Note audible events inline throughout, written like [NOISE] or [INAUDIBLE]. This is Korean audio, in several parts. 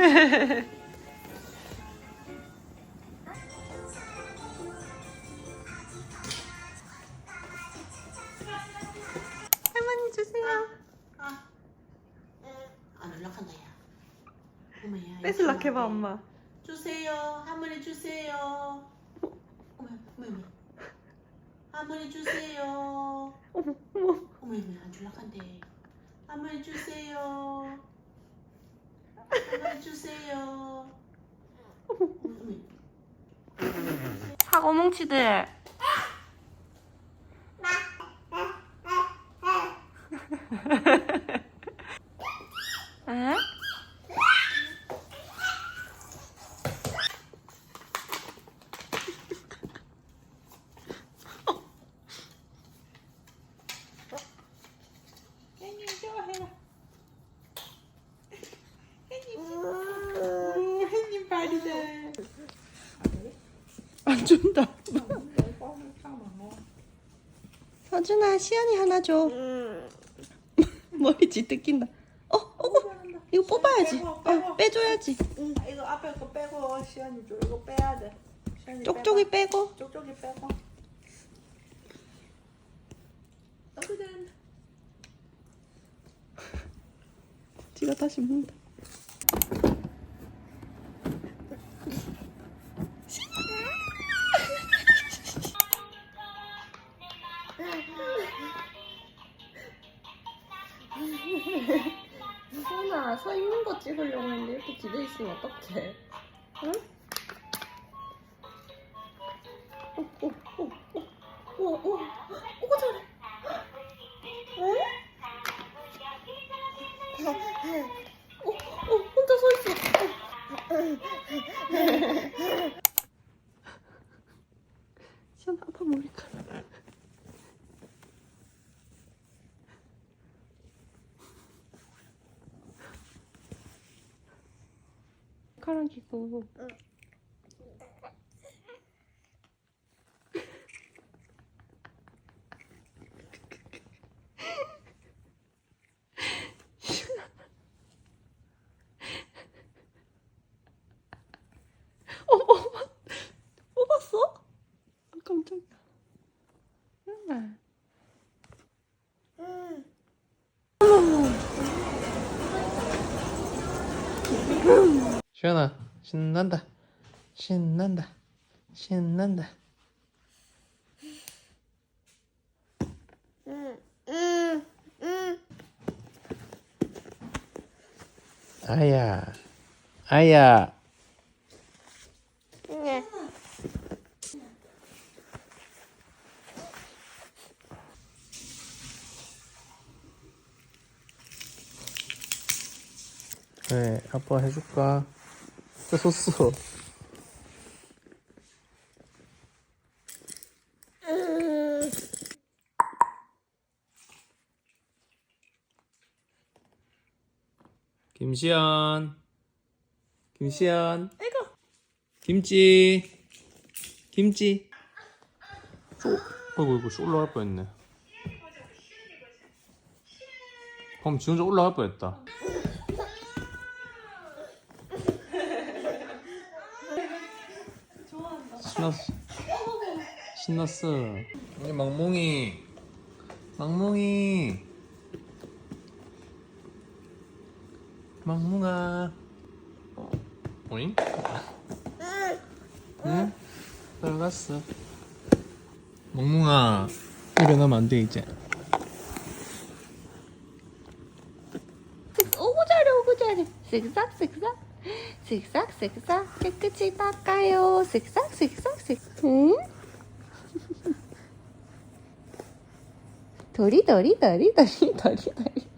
[LAUGHS] 할머니 주세요. 안 연락한다 야. 어머야. 뺏을락 해봐 엄마. 주세요. 할머니 주세요. 어머 어머 어머. 할머니 주세요. 어머 어머. 어머 어머 안 연락한대. 할머니 주세요. 할머니 주세요. 어머 어머. 사과 뭉치들. 에? 햇님 좋아해라. 햇님. 햇님 발이다. 안 준다. 서준아 시연이 하나 줘. 머리 쥐뜯긴다. 어, 어구, 이거 뽑아야지. 어, 빼줘야지. 응, 이거 앞에 거 빼고 시연이 줘. 이거 빼야 돼. 시연이 쪽쪽이 빼고. 빼봐. 쪽쪽이 빼고. 어구 잘한다. 지가 다시 먹는다. 나 서 있는 거 찍으려고 했는데 이렇게 기대 있으면 어떡해? 응? 오, 오, 오, 오, 오, 오, 머리카락이고. 어머, 어머, 뽑았어? 아, 깜짝이야. 응. 시연아 신난다. 신난다. 신난다. 아야 아야. 그래 아빠 해줄까 뺏었어 김시연 김시연 김치. 김치. 쇼. 아이고 이거 쇼 올라갈 뻔했네. 그럼 지 혼자 올라갈 뻔했다 신났어. 신났어. 우리 멍멍이. 멍멍이. 멍멍아. 오잉? 응? 들어갔어. 멍멍아. 일어나면 안 돼 이제. 오고 잘해 오고 잘해 쓱싹 쓱싹. 쓱싹 쓱싹. 깨끗이 닦아요. 쓱싹 쓱싹. 쓱 응? 도리 도리 도리 도리 도리 도리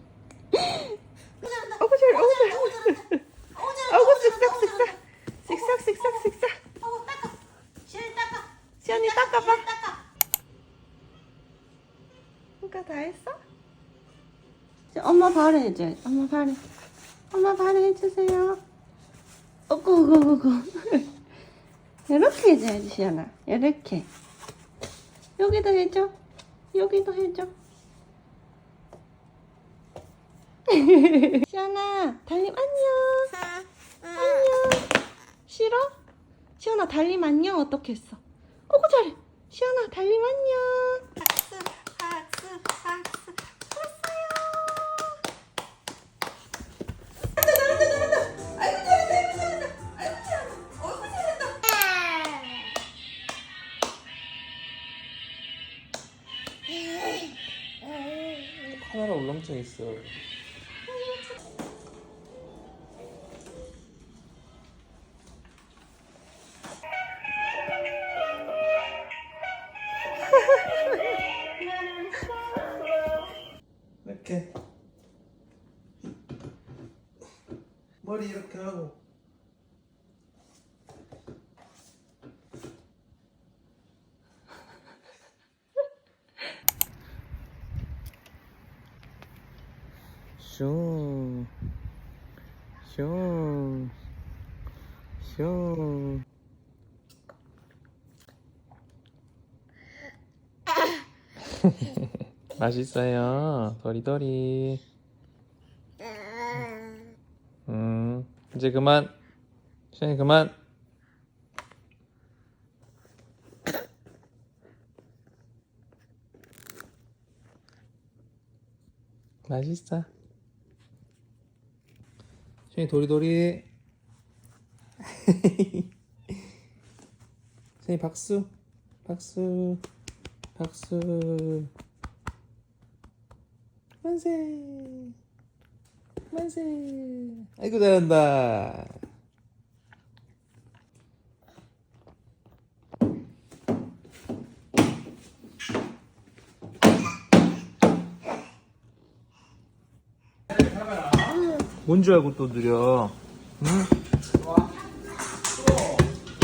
오고 잘해 오고 잘해 오고 잘해 오고 쓱싹 쓱싹 쓱싹 쓱싹 쓱싹 어구 닦아. 시연이 닦아. 시연이 닦아봐 닦아. 누가 다 했어? 엄마 발에 해줘. 엄마 발에. 엄마 발에 해주세요. 어구, 어구, 어구. 이렇게 해줘야지 시연아. 이렇게. 여기도 해줘. 여기도 해줘. [LAUGHS] 시연아 달림 안녕. 안녕. 싫어? 시연아 달림 안녕. 어떻게 했어? 어구 잘해 시연아 달림 안녕 울렁증 있어. 이렇게 머리 이렇게 하고 맛있어요. 도리도리. 음, 이제 그만. 시현이 그만. 맛있어. 시현이 도리도리. [LAUGHS] 시현이 박수. 박수. 박수. 만세. 만세. 아이고 잘한다. 뭔 줄 알고 또 느려? 응?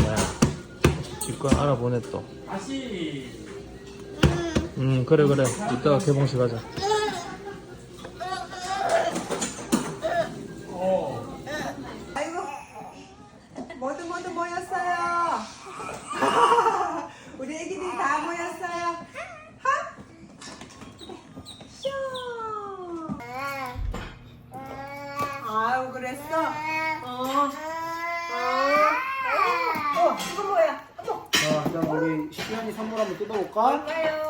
야, 직관 알아보네 또. 응, 그래 그래. 이따가 개봉식 하자. 아이고 모두 모두 모였어요. 우리 애기들이 다 모였어요. 하? 쇼. 아유 그랬어. 어. 어. 어 이거 뭐야? 어머. 자, 그럼 우리 시안이 선물 한번 뜯어볼까? 뭘까요?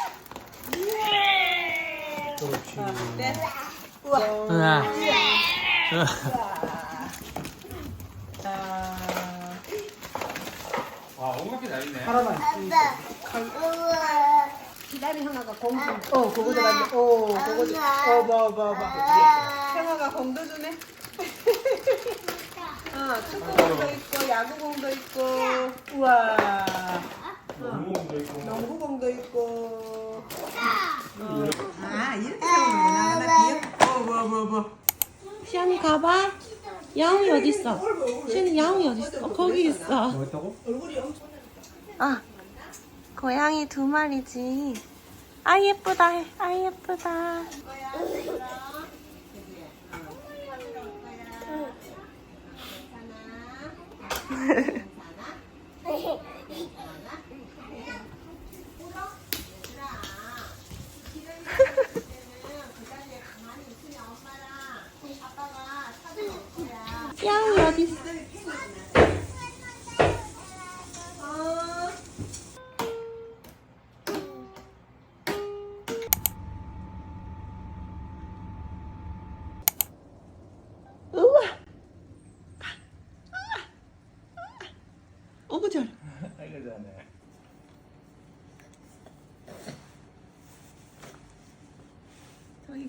네. 우와. 으아. 자. 하나만 있지. 기다리 형아가 공도. 어, 그거 들어갔네. 어, 그거 들. 어, 봐, 봐, 봐. 형아가 공도 주네. 어, 축구공도 있고, 야구공도 있고. 우와. 농구공도 있고. 농구공도 있고. 어. 아, 이렇게 세우는구나. 나 귀엽. 어, 뭐, 뭐, 뭐. 시연이 가봐 야옹이 어딨어? 시연이 야옹이 어딨어? 어, 거기 있어? 아 고양이 두 마리지 아 예쁘다 해. 아 예쁘다 [LAUGHS]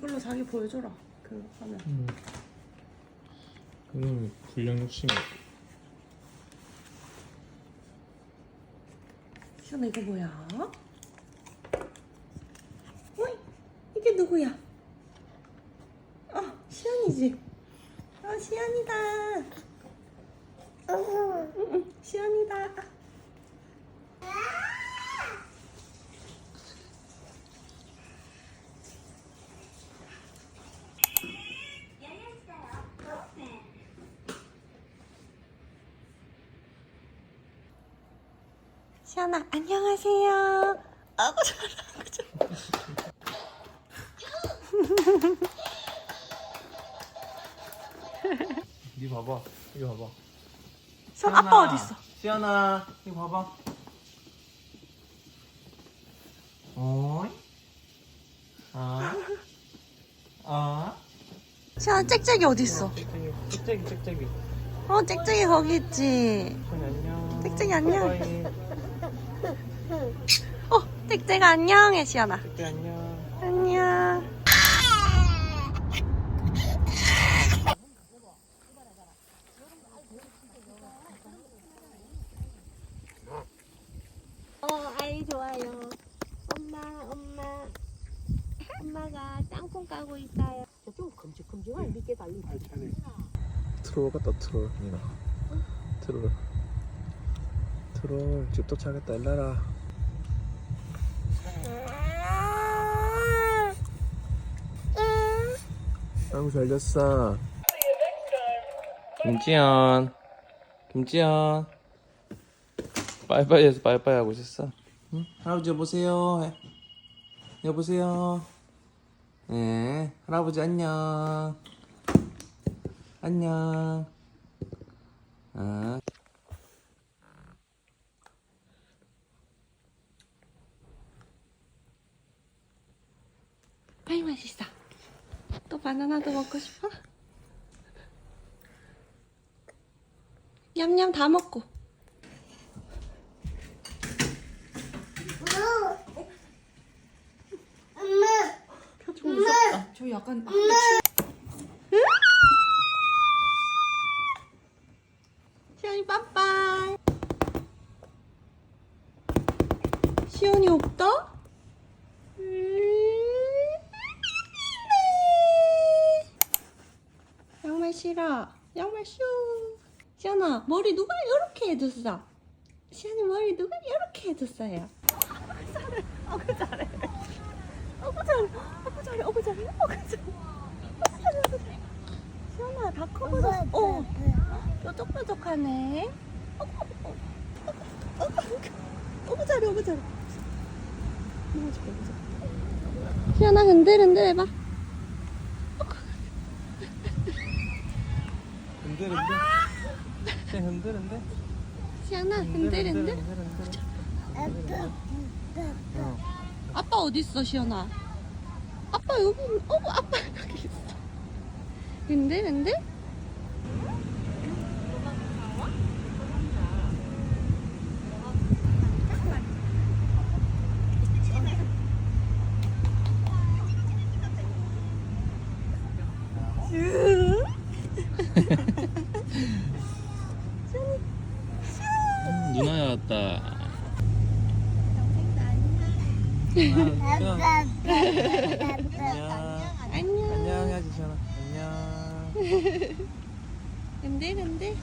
이걸로 자기 보여줘라. 그 화면. 음. 그놈 불량 욕심이. 시원아 이거 뭐야? 어이 이게 누구야? 아 시연이지. 아 시연이다. 시연이다. 시연아, 안녕하세요. 아구 아구 잘라. 니 봐봐. 이거 봐봐. 시연, 아빠 어딨어? 시연아, 이거 봐봐. 어이? 아? 아? 시연아, 짹짹이 어딨어? 짹짹이, 짹짹이, 짹짹이. 어, 짹짹이 거기 있지. 손이 안녕. 짹짹이 안녕. 바이바이. 어, 짹짹아 안녕해, 시연아. 짹짹이 안녕. 안녕. 어, 아이 좋아요. 엄마, 엄마. 엄마가 땅콩 까고 있어요. 좀 큼직큼직한 밑에 달린 트롤 같다 트롤 니나 트롤 트롤 집 도착했다 일나라 아이고 잘 잤어 김지연 김지연 빠이빠이 해서 빠이빠이 하고 있었어 응? 할아버지 여보세요 해. 여보세요 네 할아버지 안녕 안녕. 아. 아이 맛있어. 또 바나나도 먹고 싶어? 냠냠 다 먹고. 표정 무섭다. 저 약간 시연이 빠빠이. 시연이 없다? 양말 싫어. 쇼. 시연아, 머리 누가 이렇게 해줬어? 시연이 머리 누가 이렇게 해줬어요? 어구 잘해. 어구 잘해. 어구 잘해. 어구 잘해. 어구 잘해. 어구 잘해. 어구 잘해. 시연아, 다 커버렸어. 어. 뾰족뾰족하네. 어구 잘해, 어구 잘해. 시연아 흔들흔들 해봐. 흔들 흔들. 쟤 흔들 흔들. 시연아 흔들 흔들. 아빠 어디 있어, 시연아? 아빠 여기, 있- 어구 아빠 여기 있어. 흔들 흔들. [LAUGHS] [LAUGHS] 누나야 왔다. 안녕. 안녕. 안녕 해야지 시연아. 안녕. 흔들흔들.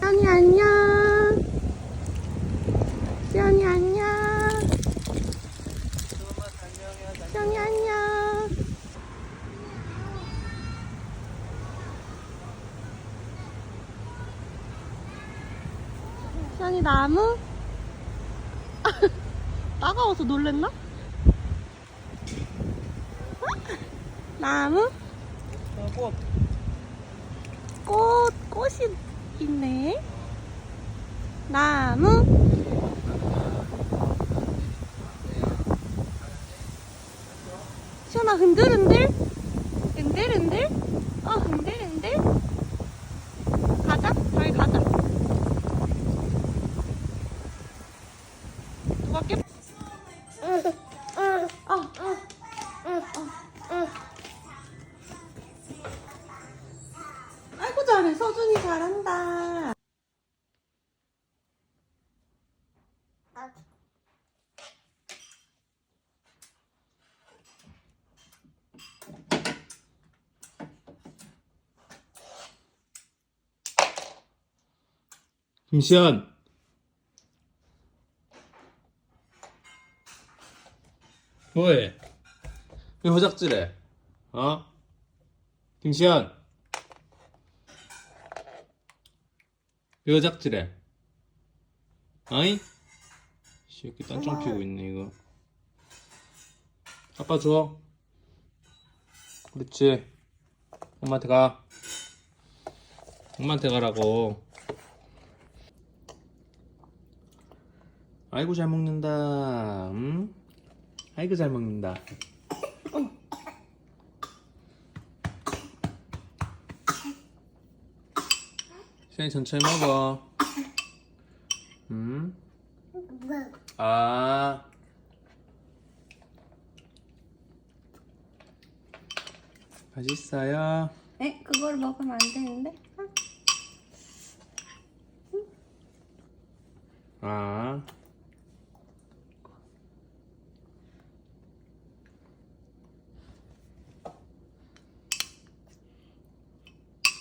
시연이 안녕. 시연이 안녕. 시연이 안녕. 시연이 나무? 따가워서 놀랬나? 나무? 꽃. 꽃, 꽃이 있네. 나무. 시원아, 흔들흔들? 어, 흔들흔들? 성순이 잘한다. 김시현 뭐해? 왜 허작질해? 어? 김시현 왜 허작질해? 아이? 새끼 딴청 피고 있네 이거. 아빠 줘 그렇지. 엄마한테 가. 엄마한테 가라고. 아이고 잘 먹는다. 응? 아이고 잘 먹는다 시현이 천천히 먹어 음? 아 맛있어요 에? 그걸 먹으면 안 되는데? 아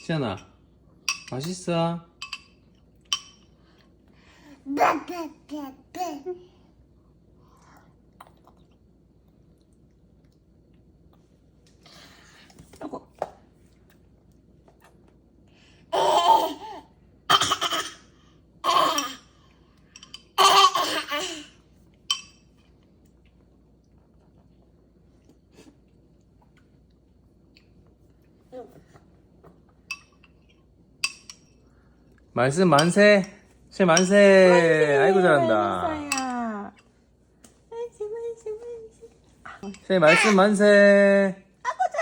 시연아 맛있어. 요거 말씀 만세 시 만세 아이고 잘한다 맛있어요. 맛있어, 맛있어, 맛있어. 시 말씀 만세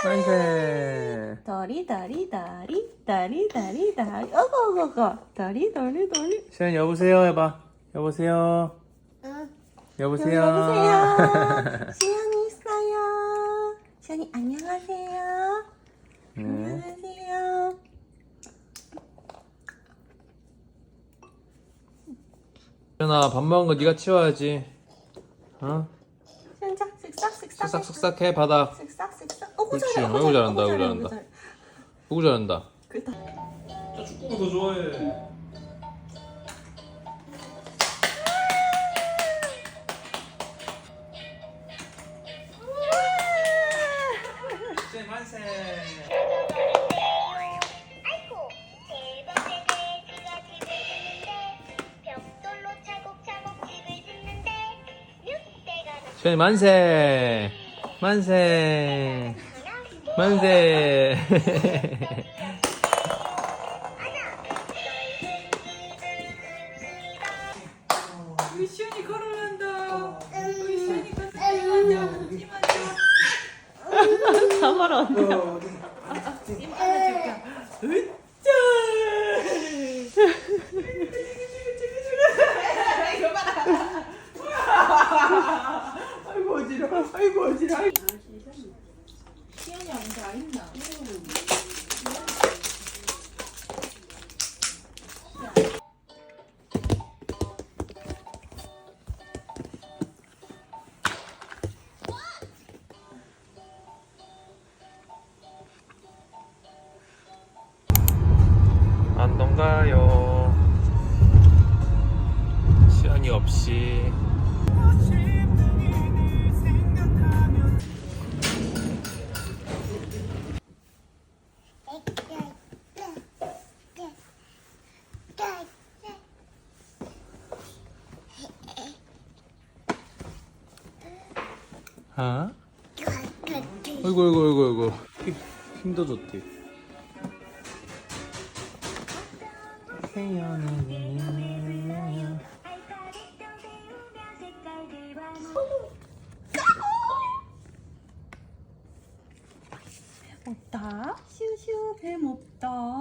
만세 다리, 다리, 다리, 다리, 다리, 다리. 어거, 어거, 어거. 다리, 다리, 다리. 시연 여보세요 해봐 여보세요 여보세요 여보세요. [LAUGHS] 시연이 있어요. 시연이 안녕하세요. 네. 안녕하세요. 시연아 밥 먹은 거 네가 치워야지 어? 시연 자, 쓱싹, 쓱싹. 쓱싹 쓱싹 해 바닥 쓱싹, 쓱싹. 어구, 그렇지. 잘해. 아이고, 잘한다, 어구, 아이고, 잘한다. 잘한다 그다. 나 축구가 더 좋아해 시연이 만세 만세 만세 우리 시연이 걸어간다. 우리 시연이 걸어간다. 이만져. 잡아라, 언니. 으 없다. 슈슈 뱀 없다.